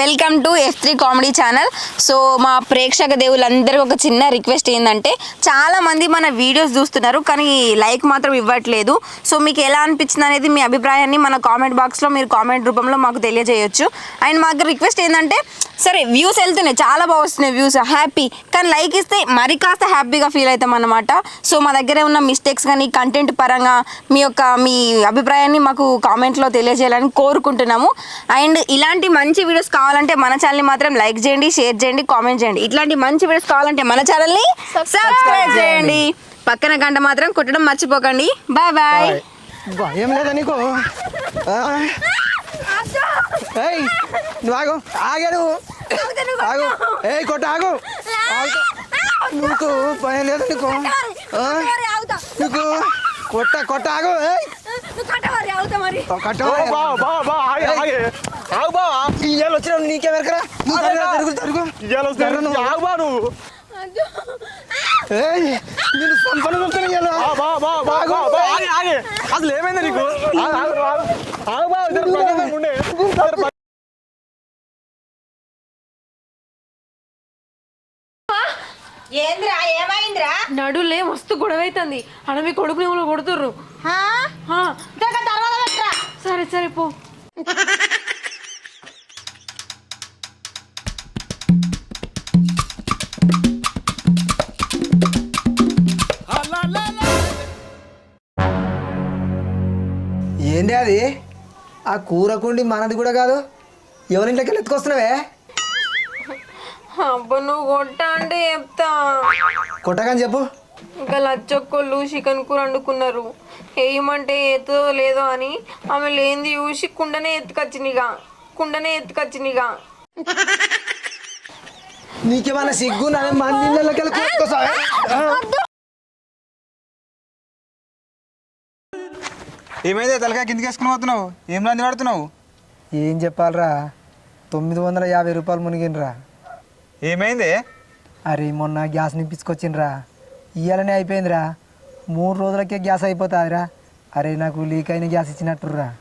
Welcome to F three comedy channel so మా ప్రేక్షక దేవులందరికీ ఒక చిన్న రిక్వెస్ట్ ఏంటంటే చాలామంది మన వీడియోస్ చూస్తున్నారు కానీ లైక్ మాత్రం ఇవ్వట్లేదు. సో మీకు ఎలా అనిపించింది అనేది మీ అభిప్రాయాన్ని మన కామెంట్ బాక్స్లో మీరు కామెంట్ రూపంలో మాకు తెలియజేయచ్చు. అండ్ మాకు రిక్వెస్ట్ ఏంటంటే సరే వ్యూస్ వెళ్తున్నాయి. చాలా బాగా వస్తున్నాయి వ్యూస్ హ్యాపీ కానీ లైక్ ఇస్తే మరి కాస్త హ్యాపీగా ఫీల్ అవుతాం అనమాట సో మా దగ్గర ఉన్న మిస్టేక్స్ కానీ కంటెంట్ పరంగా మీ యొక్క మీ అభిప్రాయాన్ని మాకు కామెంట్లో తెలియజేయాలని కోరుకుంటున్నాము. అండ్ ఇలాంటి మంచి వీడియోస్ కావాలంటే మన ఛానల్ని మాత్రం లైక్ చేయండి షేర్ చేయండి కామెంట్ చేయండి. ఇట్లాంటి మంచి వీడియోస్ కావాలంటే మన ఛానల్ని సబ్స్క్రైబ్ చేయండి. పక్కన గంట మాత్రం కొట్టడం మర్చిపోకండి. బాయ్ బాయ్ ఏం లేదా నీకు? నువ్వు ఆగు. ఆగాడు ఆగు. ఏయ్ కొట్ట ఆగు. నీకు భయం లేదా నీకు? నీకు? కొట్ట కొట్ట ఆగు. ఇయ్యాలు వచ్చిన నీకే వెరకరా? నువ్వు తరుగు తరుగు. జరగను. ఏయ్ నేను సంపన్న ఇయ్యాల. అసలు ఏమైంది నీకు? ఏంద్రా ఏమైందిరా? నడులే మస్తు గొడవ అవుతుంది అన్న మీ కొడుకుని ఎవరో కొడుతుర్రు. ఆ, సరే సరే పో. ఏంది అది? ఆ కూరకుండి మనది కూడా కాదు. ఎవరింట్లోకి వెళ్ళి ఎత్తుకొస్తున్నావే? అబ్బా నువ్వు కొట్ట అంటే చెప్తా. కొట్టకని చెప్పు. ఇంకా లచ్చొక్కళ్ళు చికెన్ కూర వండుకున్నారు. వేయమంటే ఎత్తుదో లేదో అని ఆమె లేనిది చూసి కుండనే ఎత్తుకొచ్చినిగా కుండనే ఎత్తుకొచ్చినిగా నీకేమన్నా సిగ్గు ఎత్తుకొస్తావే ఏమైంది? తలకాయ కిందకి వేసుకుని పోతున్నావు? ఏం రంది పడుతున్నావు? ఏం చెప్పాలరా? తొమ్మిది వందల యాభై రూపాయలు మునిగినరా ఏమైంది? అరే మొన్న గ్యాస్ నింపించుకొచ్చిండ్రా. ఇయ్యాలనే అయిపోయిందిరా. మూడు రోజులకే గ్యాస్ అయిపోతుందిరా. అరే నాకు లీక్ అయిన గ్యాస్ ఇచ్చినట్టుర్రా.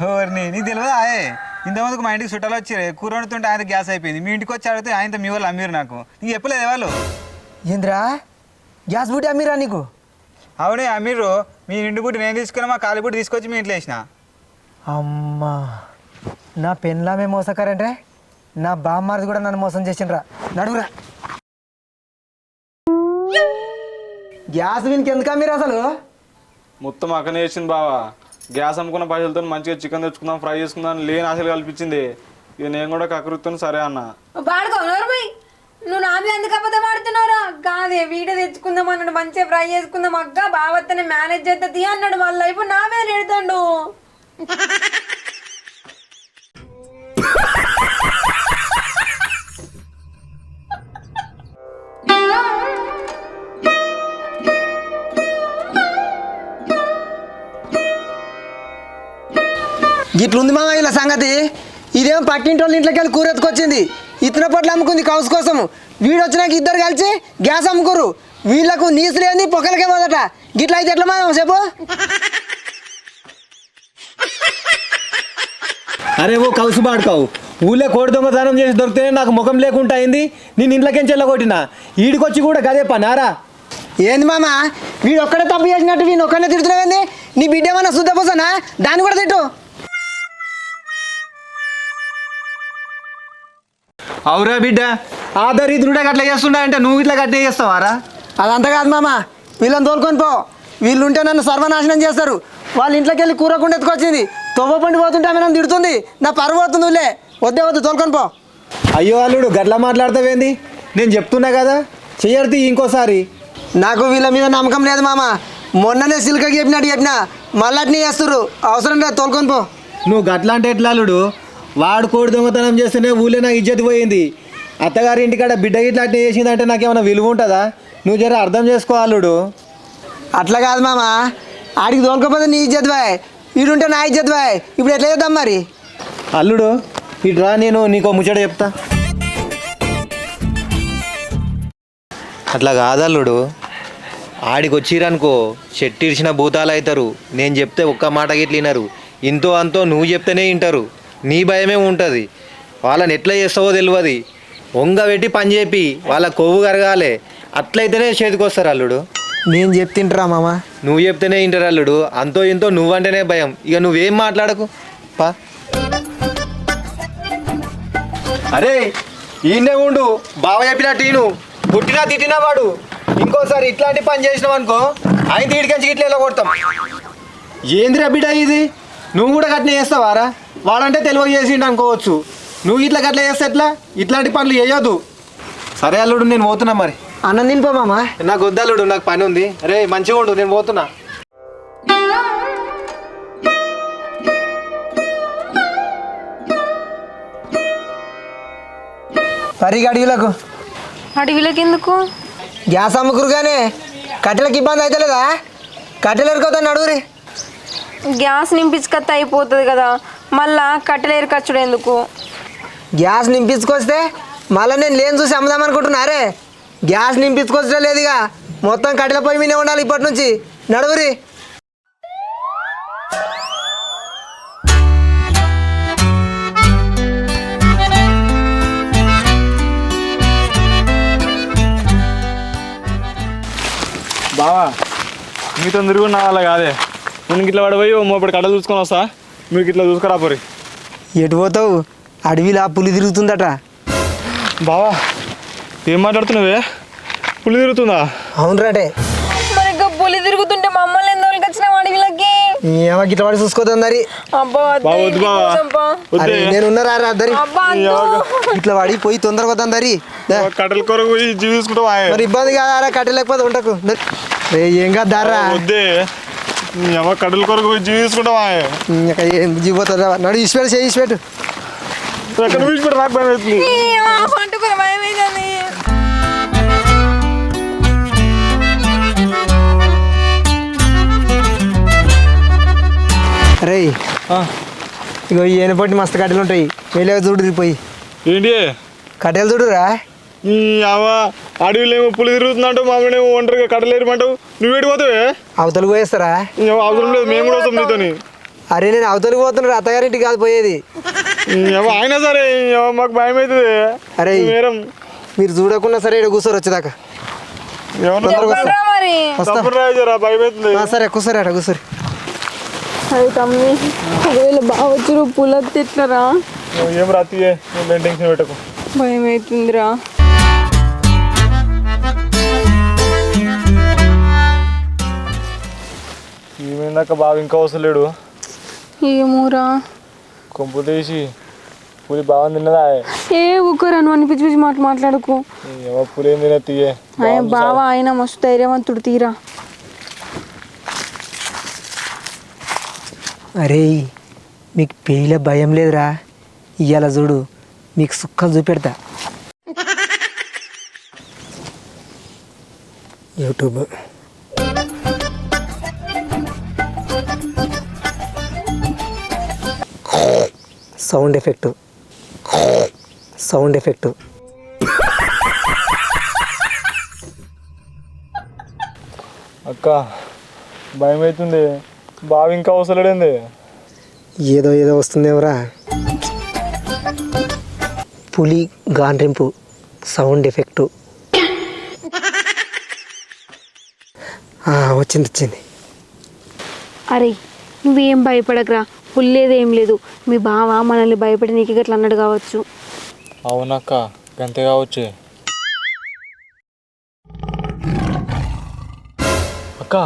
హోర్ని నీకు తెలియదా ఆయే ఇంతమందికి మా ఇంటికి చుట్టాలు వచ్చి కూర వండుతుంటే ఆయన గ్యాస్ అయిపోయింది. మీ ఇంటికి వచ్చి అడిగితే ఆయనతో మీ వాళ్ళు అమ్మిరు నాకు. నీకు చెప్పలేదు వాళ్ళు? ఏందిరా? గ్యాస్ బూటి అమ్మిరా నీకు? అవునే అమ్మిర్రు. మీ ఇంటి బుట్టి నేను తీసుకుని మా కాలి బుట్టి తీసుకొచ్చి మీ ఇంట్లో వేసిన. అమ్మా. నా పెన్లామే మోసకారంటే? నా బామ్మారిది కూడా నన్ను మోసం చేసిండ్రా. నడుగురా గ్యాస్ వీనికి ఎందుకు అమ్మిరా అసలు? మొత్తం అక్కనే చేసింది బావా. గ్యాస్ అమ్ముకున్న పైసలతో మంచిగా చికెన్ తెచ్చుకుందాం ఫ్రై చేసుకుందాం లేని ఆశలు కల్పించింది. ఇక నేను కూడా కకృత్తుని సరే అన్న. బాడుకో నోరుమై. నువ్వు నా మీద ఎందుకు అబద్ధం ఆడుతున్నారా కాదే వీడియో తెచ్చుకుందాం అన్నాడు మంచిగా ఫ్రై చేసుకుందాం. అక్క బావత్తనే మేనేజ్ చేస్తే తీ అన్నాడు మళ్ళీ ఇప్పుడు నా మీద ఎడతాడు ఇట్లుంది మామ ఇలా సంగతి? ఇదేం పక్కింటి వాళ్ళ ఇంట్లోకి వెళ్ళి కూర ఎత్తుకొచ్చింది? ఇతర పొట్లు అమ్ముకుంది కౌసు కోసం వీడు వచ్చినాక ఇద్దరు కలిసి గ్యాస్ అమ్ముకోరు వీళ్ళకు నీసు లేని పొక్కలకే మొదట. గిట్ల అయితే ఎట్లా మామ చెప్పు? అరే ఓ కౌసు పాడుకోవు ఊళ్ళో కోడి దొంగతనం చేసి దొరికితేనే నాకు ముఖం లేకుండా అయింది. నేను ఇంట్లోకేం చెల్లగొట్టిన? ఈడికొచ్చి కూడా గదే పనారా ఏంది మామ? వీడు ఒక్కడే తప్పు చేసినట్టు వీడు ఒక్కడే తిడుతున్నావేంది? నీ బిడ్డ ఏమన్నా శుద్ధ పోసానా? దాన్ని కూడా తిట్టు. అవురా బిడ్డ. ఆ దరిద్రుడే అట్లా చేస్తుండా అంటే నువ్వు ఇట్లా గట్టే చేస్తావారా? అదంతా కాదు మామ. వీళ్ళని తోలుకొని పో. వీళ్ళు ఉంటే నన్ను సర్వనాశనం చేస్తారు. వాళ్ళ ఇంట్లోకి వెళ్ళి కూరకుండా ఎత్తుకొచ్చింది. తొవ్వ పండి పోతుంటే ఆమె నన్ను తిడుతుంది. నా పరువు ఊళ్ళే. వద్దే వద్దు తోలుకొని పో. అయ్యో అల్లుడు గట్లా మాట్లాడతావేంది? నేను చెప్తున్నా కదా. చెయ్యర్తి ఇంకోసారి. నాకు వీళ్ళ మీద నమ్మకం లేదు మామ. మొన్ననే సిల్కకి చెప్పినట్టు చెప్పినా. మళ్ళీ అట్నే చేస్తారు అవసరం లేదు తోలుకొని పో. నువ్వు గట్లా అంటే ఎట్లా అల్లుడు? వాడు కోడి దొంగతనం చేస్తేనే ఊళ్ళో నా ఇజ్జత్ పోయింది. అత్తగారి ఇంటికాడ బిడ్డ గిట్లా అట్లా చేసిందంటే నాకేమైనా విలువ ఉంటుందా? నువ్వు జర అర్థం చేసుకో అల్లుడు. అట్లా కాదు మామ. ఆడికి తోలుకపోతే నీ ఇజ్జత్ బాయ్. ఈడుంటే నా ఇజ్జత్ బాయ్. ఇప్పుడు ఎట్లా చేద్దాం మరి? అల్లుడు ఇట్రా నేను నీకో ముచ్చట చెప్తా. అట్లా కాదల్లుడు ఆడికి వచ్చిరనుకో చెట్టు ఇరిచిన భూతాలు అవుతారు నేను చెప్తే ఒక్క మాట గిట్ల వినరు. ఇంతో అంతో నువ్వు చెప్తేనే వింటారు. నీ భయమే ఉంటుంది. వాళ్ళని ఎట్లా చేస్తావో తెలియదు వంగ పెట్టి పని చెప్పి వాళ్ళ కొవ్వు కరగాలి. అట్లయితేనే చేతికి వస్తారు అల్లుడు. నేను చెప్తింటరా మామ. నువ్వు చెప్తేనే ఇంటర్ అల్లుడు. అంతో ఇంతో నువ్వంటేనే భయం. ఇక నువ్వేం మాట్లాడకు? పా. అరే ఈయనే ఉండు. బావ చెప్పినట్టు ఈను పుట్టినా తిట్టినా వాడు. ఇంకోసారి ఇట్లాంటి పని చేసినావు అనుకో ఆయన తీడికంచి ఇట్లా ఎలా కొడతాం ఏందిరా బిడ్డ ఇది? నువ్వు కూడా గట్ల చేస్తావారా? వాడంటే తెలివ చేసిండు అనుకోవచ్చు. నువ్వు ఇట్లా గట్ల చేస్తే ఎట్లా? ఇట్లాంటి పనులు చేయొద్దు. సరే అల్లుడు నేను పోతున్నా మరి. అన్నం తినిపో మామ. నాకు వద్దల్లుడు నాకు పని ఉంది. అరే మంచిగా ఉండు నేను పోతున్నా. పరికి అడవిలకు అడవిలోకి. ఎందుకు గ్యాస్ అమ్ముకురుగానే. కట్టెలకు ఇబ్బంది అవుతలేదా కట్టెలు ఎరుకోతా నడువురి. గ్యాస్ నింపించుకొస్తే అయిపోతుంది కదా. మళ్ళా కట్టెలేరు ఖర్చుడు ఎందుకు? గ్యాస్ నింపించుకొస్తే మళ్ళీ నేను లేని చూసి అమ్ముదాం అనుకుంటున్నారే గ్యాస్ నింపించుకొచ్చడం లేదుగా. మొత్తం కట్టెల పొయ్యి మీదే ఉండాలి ఇప్పటి నుంచి నడువురి. బావా మీతో తిరుగు నా వల్ల కాదే. నేను ఇట్లా పడిపోయి ఓ మోపడి కడలు చూసుకొని వస్తా. మీకు ఇట్లా చూసుకురా పోరి. ఎటు పోతావు? అడవిలా పులి తిరుగుతుందట. బావా ఏం మాట్లాడుతున్నావే? పులి తిరుగుతుందా? అవునరాటే. మరి ఇంకా పులి తిరుగుతుంటే మమ్మల్ని ఎందుకు వచ్చిన అడవిలోకి? ఏమో గిట్ల పడి అబ్బా బావ వద్దు బావా. అరే నేను ఉన్నారా రా దరి. ఇట్లా పడి పోయి తొందరగా వద్దాం కట్టెల కొరకు పోయి జీవి చూసుకుంటావా? మరి ఇబ్బంది కాదారా కట్టెలేకపోతే ఉండకు రే ఏం కాదు దారా. వద్దే. ఎవ కట్టెల కొరకు జీవి ఇంకా ఏం జీపోతుందా నడు ఇసిపెట్టు చేయి ఇసిపెట్టు ఎక్కడ విడిచిపెట్టి నాకు భయం అవుతుంది. రే ఇగో ఈ ఏనపట్టి మస్తు కట్టెలు ఉంటాయి. వెళ్ళే చూడు పోయి. ఏంటి? కట్టెలు చూడురా. ఈ అవ అడవిలో ఏమో పులి తిరుగుతుందంటావు మామూలు ఏమో ఒంటరిగా కట్టలేరమంటావు నువ్వు ఏడు పోతావే? అవతలకు పోయేస్తారా? అవసరం లేదు మేము కూడా వస్తాం నీతోని. అరే నేను అవతలకు పోతున్నా అత్తగారింటికి కాదు పోయేది. ఏమో అయినా సరే మాకు భయం అవుతుంది అరే. మేరం. మీరు చూడకుండా సరే ఇక్కడ కూర్చోరు వచ్చేదాకా. సరే కూర్చోరు అట కూర్చోరు. అరే తమ్మి ఒకవేళ బాగా వచ్చి పుల్ల తిట్లరా ఏం పెట్టకు. భయం అవుతుందిరా ఏమైందాక బాగా ఇంకా వస్తలేడు. ఏమోరా. కొంపు తీసి పులి బాగా తిన్నదా? ఏ ఊకరా నువ్వు అనిపించి పిచ్చి మాట మాట్లాడకు. ఏమో పులి ఏం తిన తీయే. ఆయన బావ ఆయన మస్తు ధైర్యవంతుడు తీరా. అరే మీకు పెయిల భయం లేదురా. ఇవాళ చూడు మీకు సుక్కలు చూపెడతా. YouTube. Sound effect. Sound effect. అక్క భయం అవుతుంది బాగా ఇంకా వస్తలేడండి ఏదో ఏదో వస్తుందేమరా. పులి గాండ్రింపు సౌండ్ ఎఫెక్టు. ఆ, వచ్చింది వచ్చింది. అరే నువ్వేం భయపడకరా. పుల్లేదు ఏం లేదు. మీ బావ మనల్ని భయపడి నీకు గట్లా అన్నాడు కావచ్చు. అవునక్క గంతే కావచ్చు. అక్క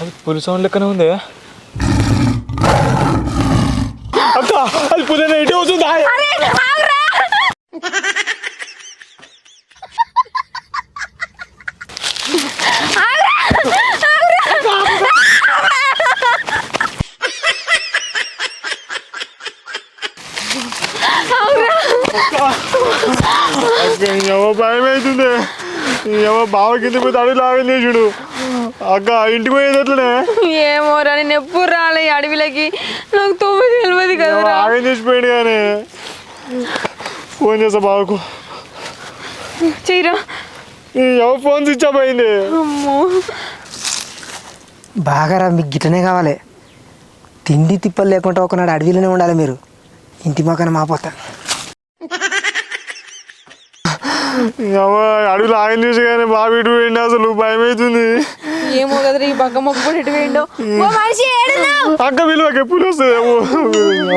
అది పులి సౌండ్ లెక్కనే ఉంది? అక్క అది పులి ఇటే వస్తుంది భయం అవుతుంది ఎవ బావ కింద పోయి అడవి లాగని చూడు. అక్క ఇంటికి పోయేది ఎట్లనే? ఏమోరా నేను ఎప్పుడు రాలే ఈ అడవిలోకి. నాకు తొమ్మిది తెలియదు ఎవ కదరా ఆగని చేసిపోయాడు కానీ. ఫోన్ చేసా బావకు. చెయ్యరా. ఎవరు ఫోన్ స్విచ్ ఆఫ్ అయింది? అమ్మో. బాగా మీకు గిట్టనే కావాలి. తిండి తిప్పలు లేకుండా ఒకనాడు అడవిలోనే ఉండాలి మీరు. ఇంటి మొక్కన మాపోతా అడుగులు ఆగం చూసి కానీ బాబు ఇటు పోయింది అసలు భయం అవుతుంది ఏమో కదరా ఈ పక్క మొక్క కూడా పోయిండో. మనిషి ఏడున్నావు? అక్క విలువకి ఎప్పుడు వస్తుంది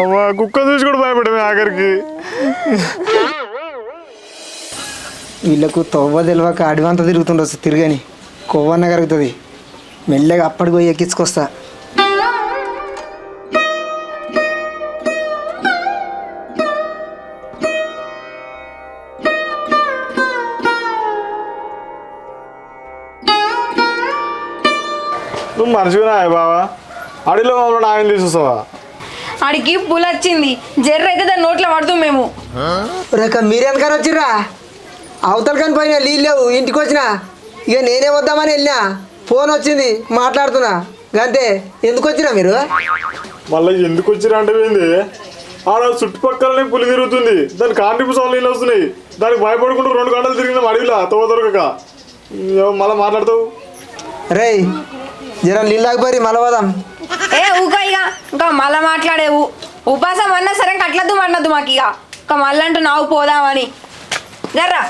అమ్మా కుక్క చూసి కూడా భయపడమే ఆఖరికి. వీళ్ళకు తవ్వ తెలియక అడవంతా తిరుగుతుండొచ్చు తిరగని. కొవ్వన్న కరుగుతుంది. మెల్లగా అప్పటికి పోయి ఎక్కించుకొస్తా. మనిషిగా బావా. అడవిలో మమ్మల్ని ఆగం తీసుకొస్తావా? ఆడికి పుల్ వచ్చింది జర్ర అయితే దాని నోట్లో పడుతుంది మేము. రేక మీరెనకాని వచ్చిర్రా? అవతల కానీ పోయినా నీళ్ళు లేవు. ఇంటికి వచ్చిన ఇక నేనే వద్దామని వెళ్ళినా ఫోన్ వచ్చింది మాట్లాడుతున్నా. గంతే ఎందుకు వచ్చినా మీరు? మళ్ళీ ఎందుకు వచ్చిరా అంటే ఏంది? ఆడ చుట్టుపక్కలనే పులి తిరుగుతుంది. దాని కాంటిపు సౌండ్ నీళ్ళు వస్తున్నాయి. దానికి భయపడుకుంటూ రెండు గంటలు తిరిగినాం అడవిలా తవ్వ దొరకక. మళ్ళీ మాట్లాడతావు? రేయ్ జర నీళ్ళు ఆగిపోయి మళ్ళీ పోదాం. ఏ ఊక ఇక ఇంకా మళ్ళా మాట్లాడేవు ఉపాసం అన్నా సరే కట్లద్దు అన్నద్దు మాకు ఇక ఇంకా మళ్ళీ అంటూ నావు పోదామని జర్రా.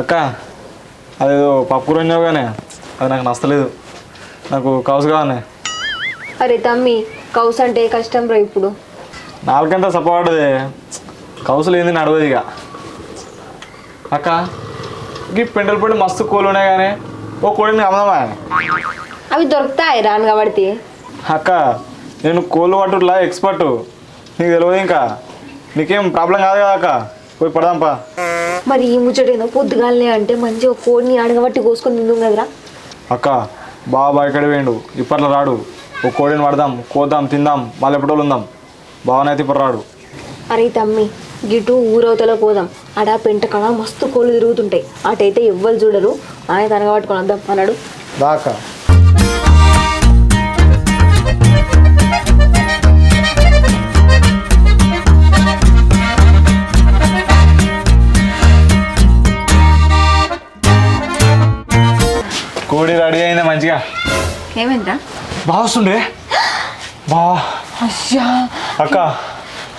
అక్క అదేదో పప్పు రంజావు కానీ అది నాకు నచ్చలేదు. నాకు కౌసు కావాలి. అరే తమ్మి కౌస్ అంటే కష్టం రా ఇప్పుడు. నాలుగంతా సపోర్టది కౌసులు ఏంది నడవదు ఇక. అక్క ఈ పెండల పొడి మస్తు కోళ్ళు ఉన్నాయి కానీ ఓ కోడిని అమ్మదమా? అవి దొరుకుతాయి రాను కాబట్టి అక్క నేను కోళ్ళు పట్టుట్లా ఎక్స్పర్ట్ నీకు తెలియదు ఇంకా. నీకేం ప్రాబ్లం కాదు కదా అక్క. పోయి పడదాంపా మరి ఈ ముచ్చట ఏదో పొద్దుగాలనే అంటే మంచిగా కోడిని అడగబట్టి కోసుకొని తిందాం కదరా. అక్క బాబా ఇక్కడ వేయండు ఇప్పట్లో రాడు. ఓ కోడిని పడదాం కోద్దాం తిందాం మళ్ళీ ఎప్పుడో ఉందాం బావనైతే ఇప్పుడు రాడు అరే తమ్మి గిటు ఊరవతల పోదాం ఆడ పెంటకడ మస్తు కోళ్ళు తిరుగుతుంటాయి. అటైతే ఎవ్వరు చూడరు. ఆయన తనగా పట్టుకొని వద్దాం అన్నాడు. దాకా కోడి రెడీ అయిందా మంచిగా. ఏమైందిరా? బాగా వస్తుండే బా అక్క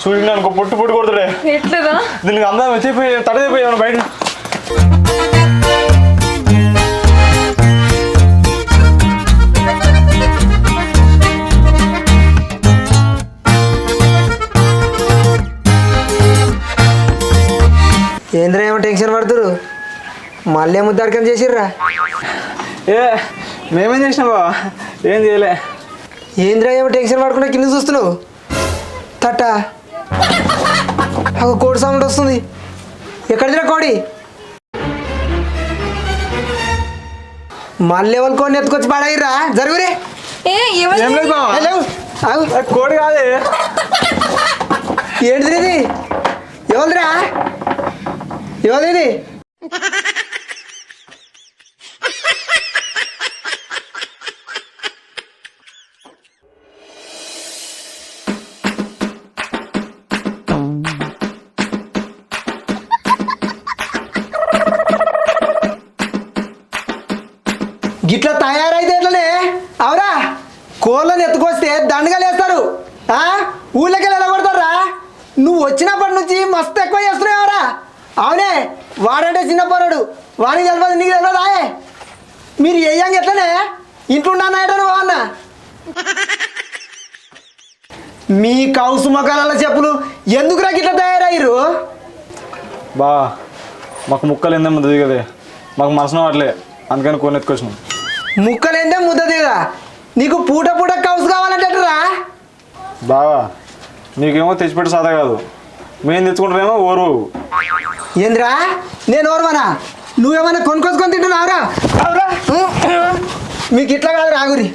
చూడండి అనుకో పొట్టు పొట్టు కొడుతుండే. ఎట్లరా దీనికి అందరం వచ్చేపోయి తడదైపోయాను బయట. ఏంద్రా ఏమో టెన్షన్ పడుతురు? మళ్ళీ ఏమో దర్కం చేసిర్రా? ఏ మేమేం చేసినాం బావ? ఏం చేయలే. ఏంద్రా ఏమో టెన్షన్ పడకుండా కింద చూస్తున్నావు? తట్ట. ఒక కోడి సౌండ్ వస్తుంది. ఎక్కడిదిరా కోడి? మళ్ళీ ఎవరు కోడిని ఎత్తుకొచ్చి పడగిర్రా జరుగురే. ఏ లేదు బావ. ఆగు. కోడి కాదే. ఏంటిది ఇది? ఎవరిదిరా? ఎవరిది ఇది? తయారైతే ఎట్లనే? అవరా? కోళ్ళని ఎత్తుకొస్తే దండగా లేస్తారు ఆ? ఊళ్ళకి ఎలా కొడతారా నువ్వు వచ్చినప్పటి నుంచి మస్తు ఎక్కువ చేస్తున్నావురా అవునే వాడంటే చిన్న పోరాడు వాడికి తెలియదు నీకు తెలియదు ఆయే మీరు వేయంగా ఎట్లనే? ఇంట్లో ఉన్నాయట నువ్వు అన్న? మీ కౌసు మొక్కల చెప్పులు ఎందుకురా గిట్లా తయారయ్యారు బా మాకు ముక్కలు ఏందో కదా మాకు మనసు వాట్లే అందుకని కోడిని ఎత్తుకొచ్చినాం. ముక్కలేందే ముద్ద దిగా నీకు పూట పూట కౌసు కావాలంటరా బావా నీకేమో తెచ్చిపెట్టి సాదా కాదు. మేము తెచ్చుకుంటామేమో ఓరు. ఏంద్రా? నేను ఓర్వనా? నువ్వేమన్నా కొనుక్కొచ్చుకొని తింటున్నావురా అవురా? మీకు ఇట్లా కాదు రాగురి.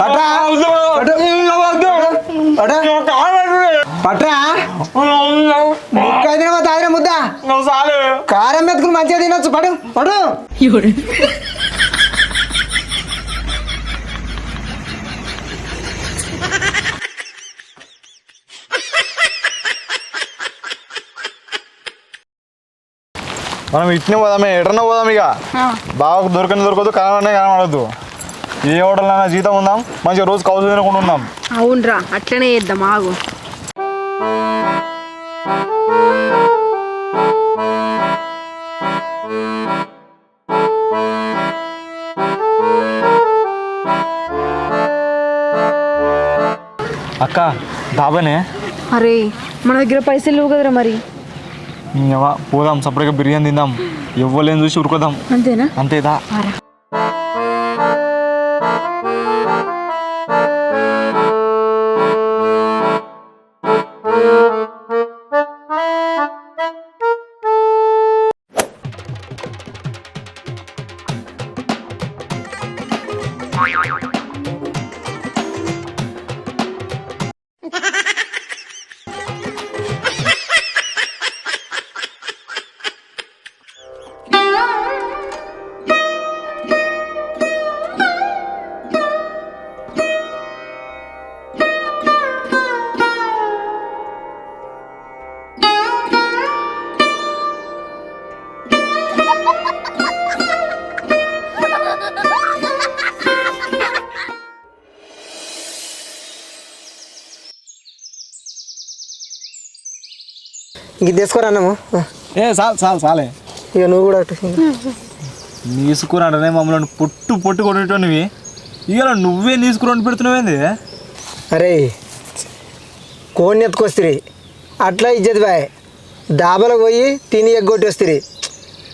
పట్టు. పట్రా? తాగిన ముద్ద. కారం మెతుకులు మంచిగా తినొచ్చు. పడు పడు. మనం ఇట్నే పోదామే ఎటన్నా పోదాం ఇక. బాగా దొరకని దొరకదు కనబడే కనబడద్దు ఏ హోటల్నైనా జీతం ఉందాం మంచిగా రోజు కౌసు తినకుండా ఉందాం. అవునరా అట్లనే చేద్దాం ఆగు. అక్క దాబానే అరే మన దగ్గర పైసలు లేవు కదరా మరి. పోదాం సపరేట్గా బిర్యానీ తిందాం. ఇవ్వలేని చూసి ఉరుకుదాం. అంతేనా? అంతేదా ఇది తీసుకోరా అన్నము? ఏ చాలు చాలు చాలే. ఇక నువ్వు కూడా. నీసుకురంటనే మమ్మల్ని పొట్టు పొట్టు కొట్టేటోనివి ఇవాళ నువ్వే నీసుకురండి పెడుతున్నావేంది అరే కోడిని ఎత్తుకొస్తుంది అట్లా ఇజ్జత్ బాయ్. దాబాలకు పోయి తిని ఎగ్గొట్టి వస్తుంది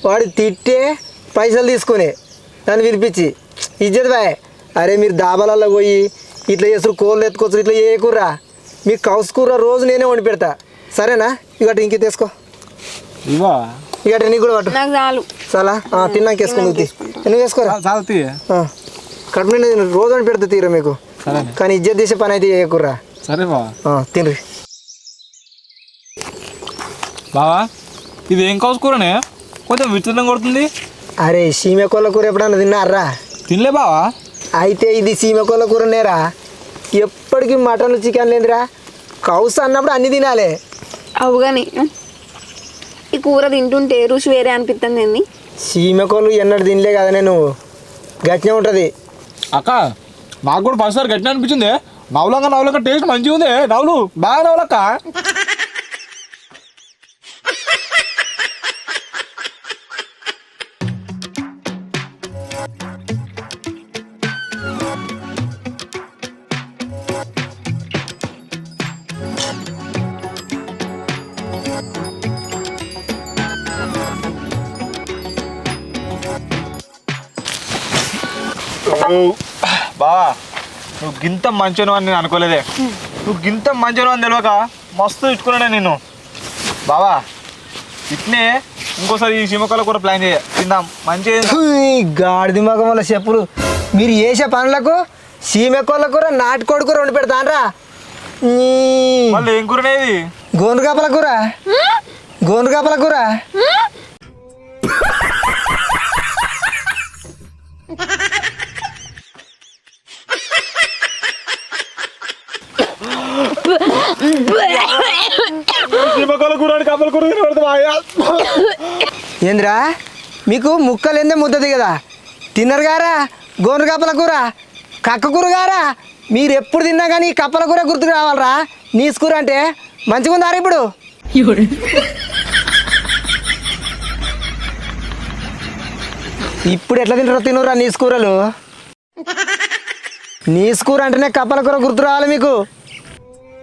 వాడు తిట్టే పైసలు తీసుకుని నన్ను పిలిపించి ఇజ్జత్ బాయ్ అరే మీరు దాబాలలో పోయి ఇట్లా చేస్తారు కోళ్ళు ఎత్తుకొచ్చు ఇట్లా చేయకుర్రా. మీ కౌసు కూర రోజు నేనే వండి పెడతా. సరేనా? ఇక ఇంక తీసుకో. ఇవా ఇక నీకు కూడా పట్టు. నాకు చాలు. చాలా? తిన్నాక వేసుకుంది నువ్వు వేసుకోరా? చాలు తీ ఆ. కడుపు నిండా తిను. రోజు వండి పెడతా తీరా మీకు? కానీ ఇజ్జత్ తీసే పని అయితే చేయకుర్రా. సరే బా. ఆ, తినరు. బావా ఇది ఏం కౌసు కూరనే? కొంచెం విచిత్రం కొడుతుంది. అరే సీమె కోళ్ళ కూర ఎప్పుడన్నా తిన్నారా? తినలే బావా. అయితే ఇది సీమె కోళ్ళ కూర నేరా? ఎప్పటికీ మటన్ చికెన్ లేదురా. కౌసు అన్నప్పుడు అన్ని తినాలి. అవు కానీ ఈ కూర తింటుంటే రుచి వేరే అనిపిస్తుంది ఏంది? సీమె కోళ్ళు ఎన్నడూ తినలే కదా నేను గట్టినే ఉంటుంది. అక్క నాకు కూడా ఫస్ట్ సార్ గట్టిన అనిపించింది. నవ్వులంగా నవ్వులంగా టేస్ట్ మంచిగా ఉంది నవ్వులు బాగా నవ్వులక్క. బావా నువ్వు గింత మంచిను అని నేను అనుకోలేదే. నువ్వు గింత మంచిను అని తెలియక మస్తు ఇట్టుకున్నానే నేను బావా ఇట్నే ఇంకోసారి ఈ సిమకల కూడా ప్లాన్ చేయ. తిందాం. మంచిగా ఈ గాడిది మగం వల్ల చెప్పులు. మీరు చేసే పనులకు సీమె కోళ్ళ కూర నాటుకోడి కూర వండి పెడతానరా. మళ్ళీ ఏం కూరనేది గోను కాపల కూర. గోను కాపల కూర సిమకల కూర అని కప్పల కూర పెడతావా ఏందిరా? మీకు ముక్కలు ఎందే ముద్దది కదా? తిన్నరు గారా? గోను కప్పల కూర? కక్క కూర గారా? మీరు ఎప్పుడు తిన్నా కానీ ఈ కప్పల కూర గుర్తుకు రావాలరా. నీసు కూర అంటే మంచిగా ఉందారా ఇప్పుడు? ఇప్పుడు ఎట్లా తింటారో తినరా నీసు కూరలు నీసు కూర అంటేనే కప్పల కూర గుర్తు రావాలి మీకు.